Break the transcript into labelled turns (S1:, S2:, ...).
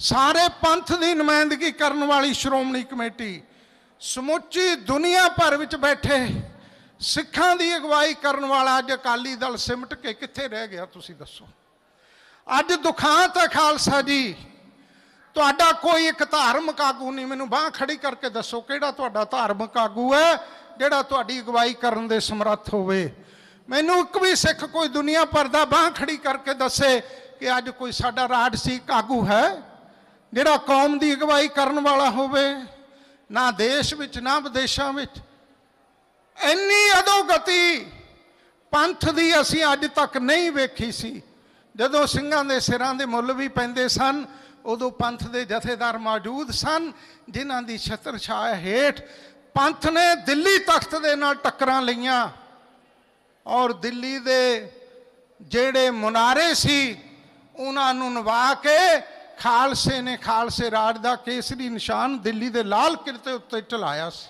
S1: ਸਾਰੇ ਪੰਥ ਦੀ ਨੁਮਾਇੰਦਗੀ ਕਰਨ ਵਾਲੀ ਸ਼੍ਰੋਮਣੀ ਕਮੇਟੀ ਸਮੁੱਚੀ ਦੁਨੀਆ ਭਰ ਵਿੱਚ ਬੈਠੇ ਸਿੱਖਾਂ ਦੀ ਅਗਵਾਈ ਕਰਨ ਵਾਲਾ ਅੱਜ ਅਕਾਲੀ ਦਲ ਸਿਮਟ ਕੇ ਕਿੱਥੇ ਰਹਿ ਗਿਆ ਤੁਸੀਂ ਦੱਸੋ? ਅੱਜ ਦੁਖਾਂਤ ਹੈ ਖਾਲਸਾ ਜੀ। ਤੁਹਾਡਾ ਕੋਈ ਇੱਕ ਧਾਰਮਿਕ ਆਗੂ ਨਹੀਂ, ਮੈਨੂੰ ਬਾਹ ਖੜੀ ਕਰਕੇ ਦੱਸੋ ਕਿਹੜਾ ਤੁਹਾਡਾ ਧਾਰਮਿਕ ਆਗੂ ਹੈ, ਜਿਹੜਾ ਤੁਹਾਡੀ ਅਗਵਾਈ ਕਰਨ ਦੇ ਸਮਰੱਥ ਹੋਵੇ? ਮੈਨੂੰ ਇੱਕ ਵੀ ਸਿੱਖ ਕੋਈ ਦੁਨੀਆ ਭਰ ਦਾ ਬਾਹ ਖੜੀ ਕਰਕੇ ਦੱਸੇ ਕਿ ਅੱਜ ਕੋਈ ਸਾਡਾ ਰਾਜਸੀਕ ਆਗੂ ਹੈ? ਜਿਹੜਾ ਕੌਮ ਦੀ ਅਗਵਾਈ ਕਰਨ ਵਾਲਾ ਹੋਵੇ, ਨਾ ਦੇਸ਼ ਵਿੱਚ, ਨਾ ਵਿਦੇਸ਼ਾਂ ਵਿੱਚ, ਇੰਨੀ ਅਧੋਗਤੀ ਪੰਥ ਦੀ ਅਸੀਂ ਅੱਜ ਤੱਕ ਨਹੀਂ ਵੇਖੀ ਸੀ। ਜਦੋਂ ਸਿੰਘਾਂ ਦੇ ਸਿਰਾਂ ਦੇ ਮੁੱਲ ਵੀ ਪੈਂਦੇ ਸਨ, ਉਦੋਂ ਪੰਥ ਦੇ ਜਥੇਦਾਰ ਮੌਜੂਦ ਸਨ, ਜਿਨ੍ਹਾਂ ਦੀ ਛਤਰ ਛਾਇਆ ਹੇਠ ਪੰਥ ਨੇ ਦਿੱਲੀ ਤਖਤ ਦੇ ਨਾਲ ਟੱਕਰਾਂ ਲਈਆਂ। ਔਰ ਦਿੱਲੀ ਦੇ ਜਿਹੜੇ ਮੁਨਾਰੇ ਸੀ, ਉਹਨਾਂ ਨੂੰ ਨਵਾ ਕੇ ਖਾਲਸੇ ਨੇ ਖਾਲਸੇ ਰਾਜ ਦਾ ਕੇਸਰੀ ਨਿਸ਼ਾਨ ਦਿੱਲੀ ਦੇ ਲਾਲ ਕਿਲੇ ਉੱਤੇ ਚਲਾਇਆ ਸੀ।